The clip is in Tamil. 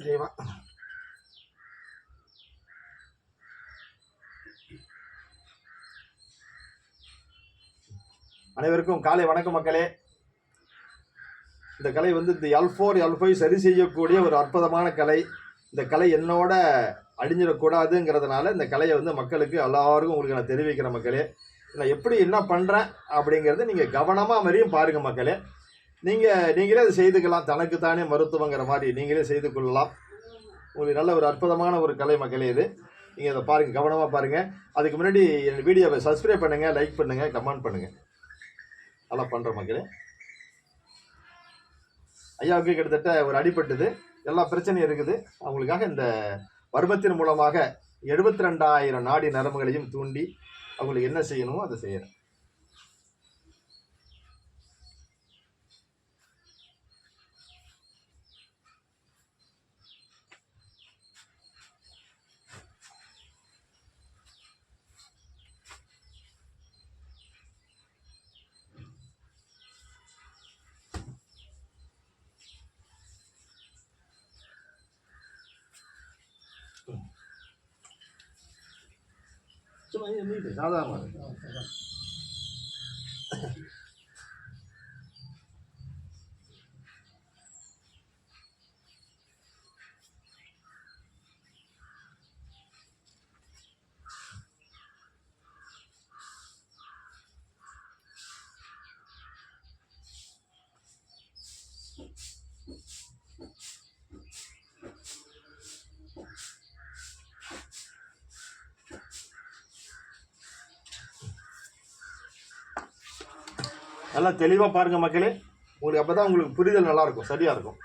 இறைவா. அனைவருக்கும் காலை வணக்கம் மக்களே. இந்த கலை வந்து இந்த எல் ஃபோர் எல் ஃபைவ் சரி செய்யக்கூடிய ஒரு அற்புதமான கலை. இந்த கலை என்னோட அழிஞ்சிடக்கூடாதுங்கிறதுனால இந்த கலையை வந்து மக்களுக்கு எல்லாருக்கும் உங்களுக்கு நான் தெரிவிக்கிறேன் மக்களே. நான் எப்படி என்ன பண்ணுறேன் அப்படிங்கிறது நீங்கள் கவனமாக மாதிரியும் பாருங்கள் மக்களே. நீங்கள் நீங்களே அதை செய்துக்கலாம். தனக்கு தானே மருத்துவங்கிற மாதிரி நீங்களே செய்து கொள்ளலாம். உங்களுக்கு நல்ல ஒரு அற்புதமான ஒரு கலை மக்களே இது. நீங்கள் அதை பாருங்கள் கவனமாக பாருங்கள் அதுக்கு முன்னாடி என் வீடியோவை சப்ஸ்கிரைப் பண்ணுங்கள் லைக் பண்ணுங்கள் கமெண்ட் பண்ணுங்கள் நல்லா பண்ணுற மக்களே. ஐயாவுக்கு கிட்டத்தட்ட ஒரு அடிப்பட்டது எல்லா பிரச்சனையும் இருக்குது. அவங்களுக்காக இந்த பருவத்தின் மூலமாக எழுபத்தி ரெண்டாயிரம் நாடி நரம்புகளையும் தூண்டி அவங்களுக்கு என்ன செய்யணுமோ அதை 这玩意没给啥办嘛？நல்லா தெளிவாக பாருங்கள் மக்களே. உங்களுக்கு அப்போ தான் உங்களுக்கு புரிதல் நல்லாயிருக்கும் சரியாக இருக்கும்.